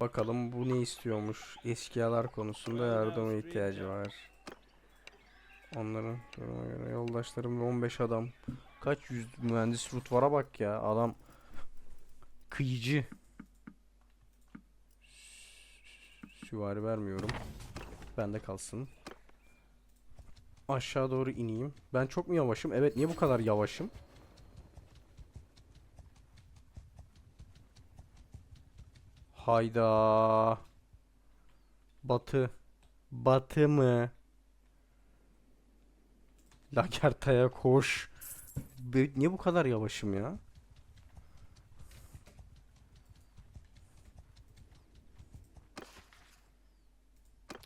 Bakalım bu ne istiyormuş. Eskiyalar konusunda yardıma ihtiyacı var. Onların duruma göre yoldaşlarım ve 15 adam. Kaç yüz mühendis rutvara bak ya. Adam kıyıcı. Süvari vermiyorum. Bende kalsın. Aşağı doğru ineyim. Ben çok mu yavaşım? Evet niye bu kadar yavaşım? Hayda. Batı. Batı mı? Lakerta'ya koş. Be- Niye bu kadar yavaşım ya?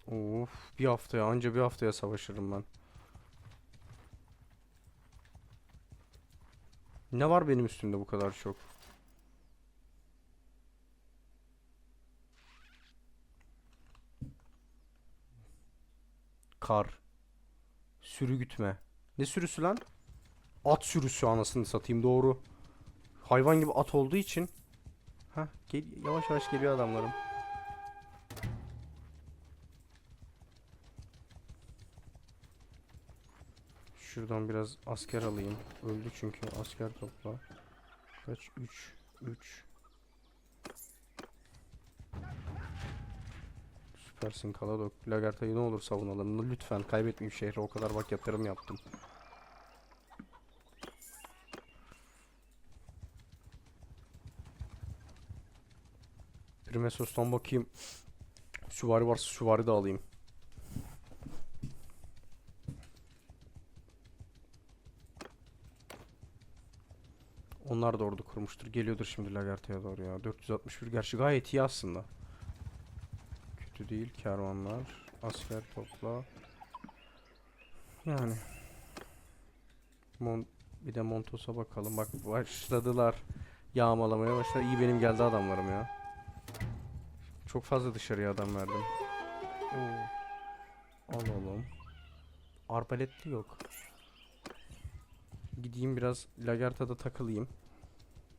Of, bir haftaya anca bir haftaya savaşırım ben. Ne var benim üstümde bu kadar çok? Kar. Sürü gütme. Ne sürüsü lan? At sürüsü anasını satayım doğru. Hayvan gibi at olduğu için. Ha gel yavaş yavaş geliyor adamlarım. Şuradan biraz asker alayım. Öldü çünkü asker topla. Kaç? 3 3 Süpersin Kaladok. Lagerta'yı ne olur savunalım. Lütfen kaybetmeyeyim şehre. O kadar bak yatırım yaptım. Primesos'tan bakayım. Süvari varsa süvari de alayım. Onlar da ordu kurmuştur. Geliyordur şimdi Lagerta'ya doğru ya. 461 gerçi gayet iyi aslında. Kötü değil kervanlar. Asker topla. Yani. Mon bir de Montos'a bakalım. Bak başladılar. Yağmalamaya başladı. İyi benim geldi adamlarım ya. Çok fazla dışarıya adam verdim. Oo. Alalım. Arbaletli yok. Gideyim biraz Lagerta'da takılayım.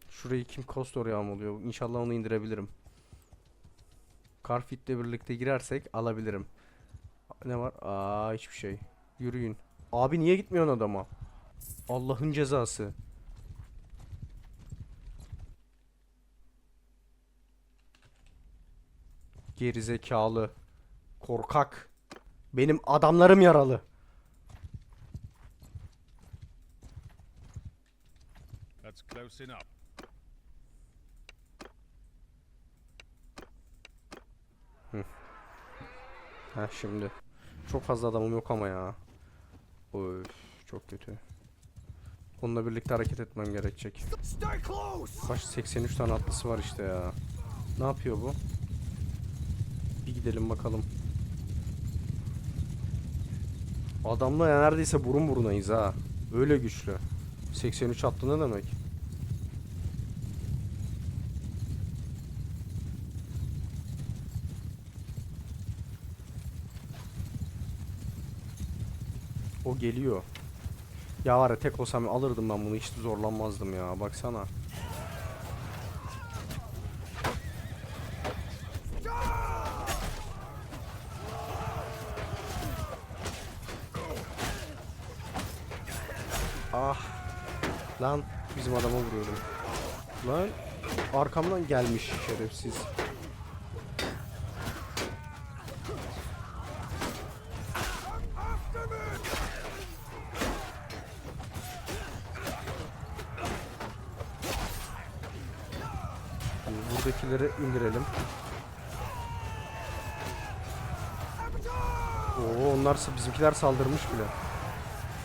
Şurayı kim Kostor yağmalıyor. İnşallah onu indirebilirim. Carfit'le birlikte girersek alabilirim. Ne var? Aa hiçbir şey. Yürüyün. Abi niye gitmiyorsun adama? Allah'ın cezası. Gerizekalı. Korkak. Benim adamlarım yaralı. That's close enough. Ha şimdi. Çok fazla adamım yok ama ya. Öf, çok kötü. Onunla birlikte hareket etmem gerekecek. Kaç 83 tane atlısı var işte ya. Ne yapıyor bu? Bir gidelim bakalım. Adamla neredeyse burun burunayız ha. Öyle güçlü. 83 atlı ne demek? O geliyor. Ya var ya tek olsam alırdım ben bunu hiç zorlanmazdım ya baksana. Ah. Lan bizim adama vuruyorum. Lan arkamdan gelmiş şerefsiz. Buradakileri indirelim. Oo onlarsa bizimkiler saldırmış bile.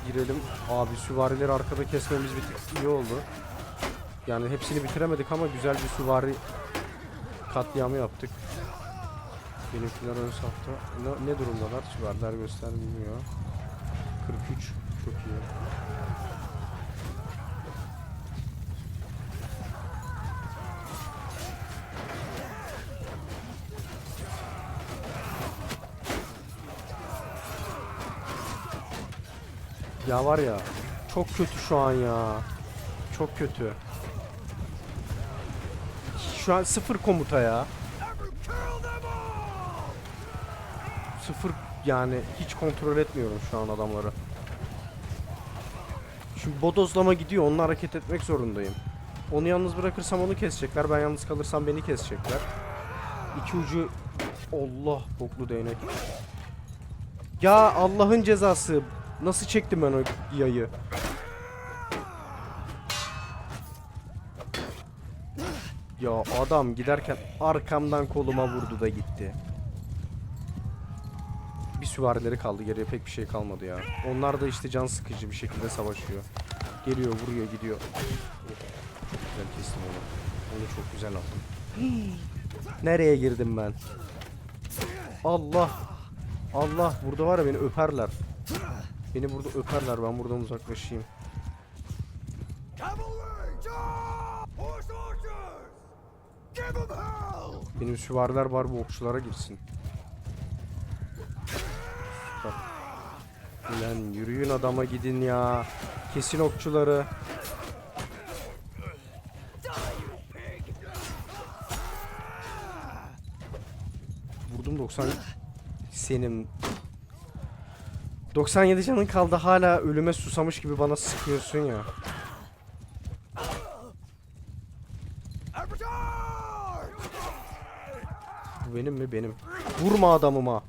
Girelim. Abi süvarileri arkada kesmemiz bir iyi oldu. Yani hepsini bitiremedik ama güzel bir süvari katliamı yaptık. Benimkiler ön safta. Ne, ne durumdalar? Süvariler göstermiyor. 43. Çok iyi. Ya var ya çok kötü şu an ya. Çok kötü. Şu an sıfır komuta ya. Sıfır yani hiç kontrol etmiyorum şu an adamları. Şimdi bodozlama gidiyor. Onunla hareket etmek zorundayım. Onu yalnız bırakırsam onu kesecekler. Ben yalnız kalırsam beni kesecekler. İki ucu Allah boklu değnek. Ya Allah'ın cezası. Nasıl çektim ben o yayı? Ya adam giderken arkamdan koluma vurdu da gitti. Bir süvarileri kaldı geriye pek bir şey kalmadı ya. Onlar da işte can sıkıcı bir şekilde savaşıyor. Geliyor vuruyor gidiyor. Güzel kestim onu. Onu çok güzel aldım. Nereye girdim ben? Allah. Allah burada var ya beni öperler. Beni burada öperler ben buradan uzaklaşayım. Benim süvariler var bu okçulara girsin. Süper. Ulan yürüyün adama gidin ya. Kesin okçuları. Vurdum 90 senin 97 canın kaldı hala ölüme susamış gibi bana sıkıyorsun ya. Bu benim mi? Benim. Vurma adamıma.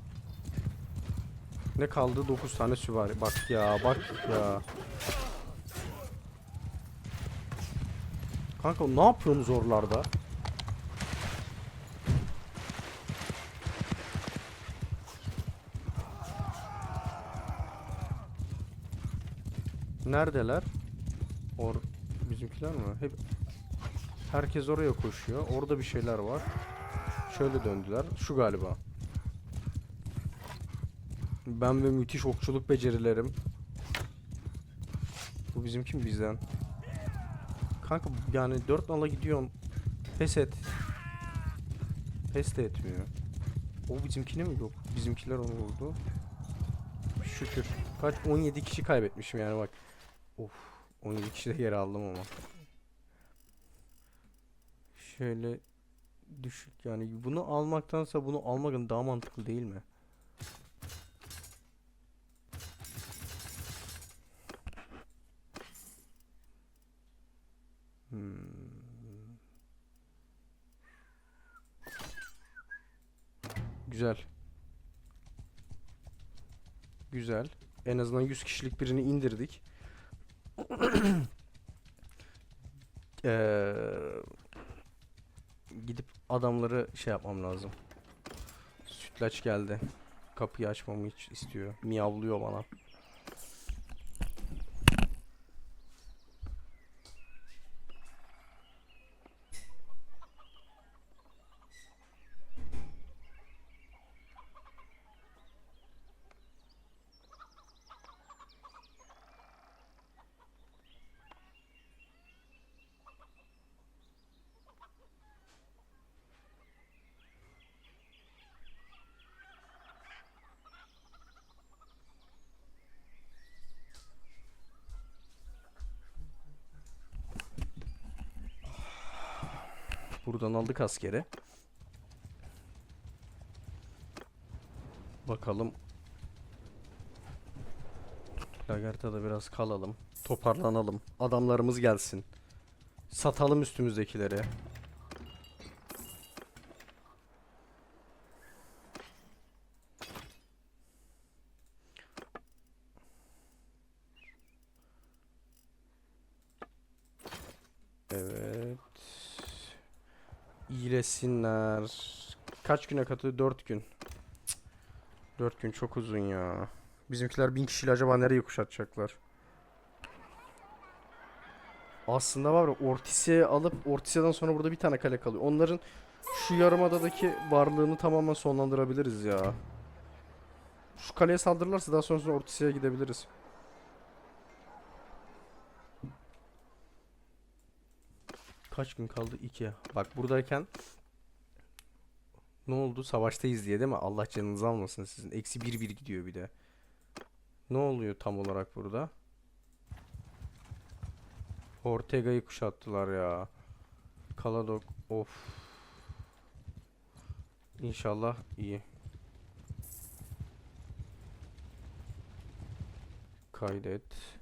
Ne kaldı? 9 tane süvari. Bak ya, bak ya. Kanka ne yapıyorsun zorlarda? Neredeler? Or bizimkiler mi? Hep herkes oraya koşuyor. Orada bir şeyler var. Şöyle döndüler. Şu galiba. Ben ve müthiş okçuluk becerilerim. Bu bizim kim bizden? Kanka yani 4 nala gidiyorum. Pes et. Pes de etmiyor. O bizimkini mi? Yok. Bizimkiler onu vurdu. Şükür. Kaç? 17 kişi kaybetmişim yani bak. Of. 17 kişi de geri aldım ama. Şöyle düşük yani bunu almaktansa bunu almak daha mantıklı değil mi? Hmm. Güzel. Güzel. En azından 100 kişilik birini indirdik. Eee gidip adamları şey yapmam lazım. Sütlaç geldi. Kapıyı açmamı hiç istiyor. Miyavlıyor bana. Buradan aldık askeri. Bakalım. Lagerta'da biraz kalalım. Toparlanalım. Adamlarımız gelsin. Satalım üstümüzdekileri. Evet. İyileşsinler. Kaç güne katı? 4 gün. 4 gün çok uzun ya. Bizimkiler bin kişiyle acaba nereye kuşatacaklar? Aslında var ya Ortise'yi alıp Ortise'den sonra burada bir tane kale kalıyor. Onların şu yarımadadaki varlığını tamamen sonlandırabiliriz ya. Şu kaleye saldırırlarsa daha sonrasında Ortise'ye gidebiliriz. kaç gün kaldı? 2. Bak buradayken ne oldu? Savaştayız diye değil mi? Allah canınızı almasın sizin. Eksi 1 1 gidiyor bir de. Ne oluyor tam olarak burada? Ortega'yı kuşattılar ya. Kaladok of. İnşallah iyi. Kaydet.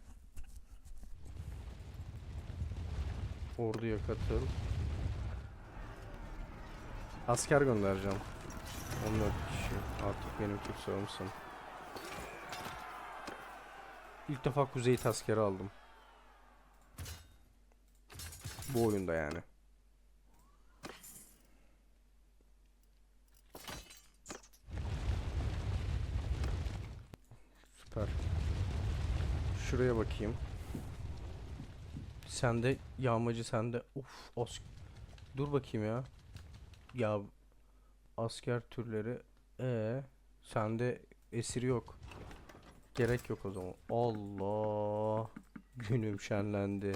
Orduya katıl. Asker göndereceğim. 14 kişi. Artık benim tutsağımsın. İlk defa Kuzey askeri aldım. Bu oyunda yani. Süper. Şuraya bakayım. Sende yağmacı sende. Uf, as Dur bakayım ya. Ya asker türleri e sende esir yok. Gerek yok o zaman. Allah. Günüm şenlendi.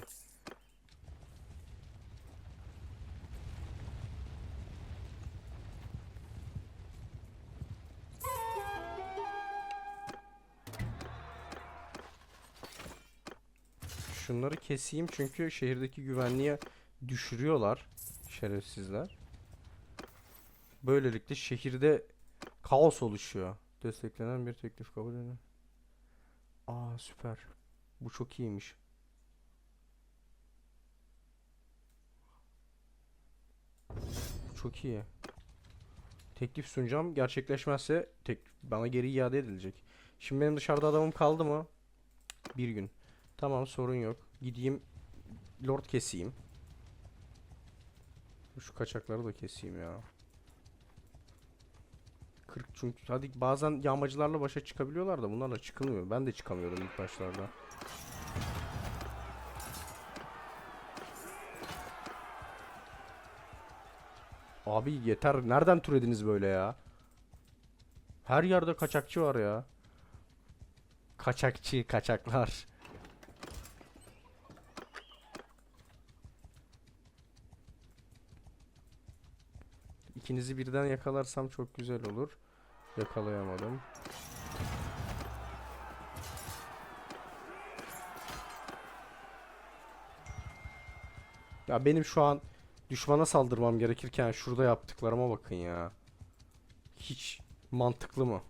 Şunları keseyim çünkü şehirdeki güvenliğe düşürüyorlar şerefsizler. Böylelikle şehirde kaos oluşuyor. Desteklenen bir teklif kabul edin. Aa süper. Bu çok iyiymiş. Çok iyi. Teklif sunacağım. Gerçekleşmezse tek bana geri iade edilecek. Şimdi benim dışarıda adamım kaldı mı? Bir gün. Tamam sorun yok. Gideyim lord keseyim. Şu kaçakları da keseyim ya. 40 çünkü hadi bazen yağmacılarla başa çıkabiliyorlar da bunlarla çıkılmıyor. Ben de çıkamıyordum ilk başlarda. Abi yeter. Nereden türediniz böyle ya? Her yerde kaçakçı var ya. Kaçakçı, kaçaklar. İkinizi birden yakalarsam çok güzel olur. Yakalayamadım. Ya benim şu an düşmana saldırmam gerekirken şurada yaptıklarıma bakın ya. Hiç mantıklı mı?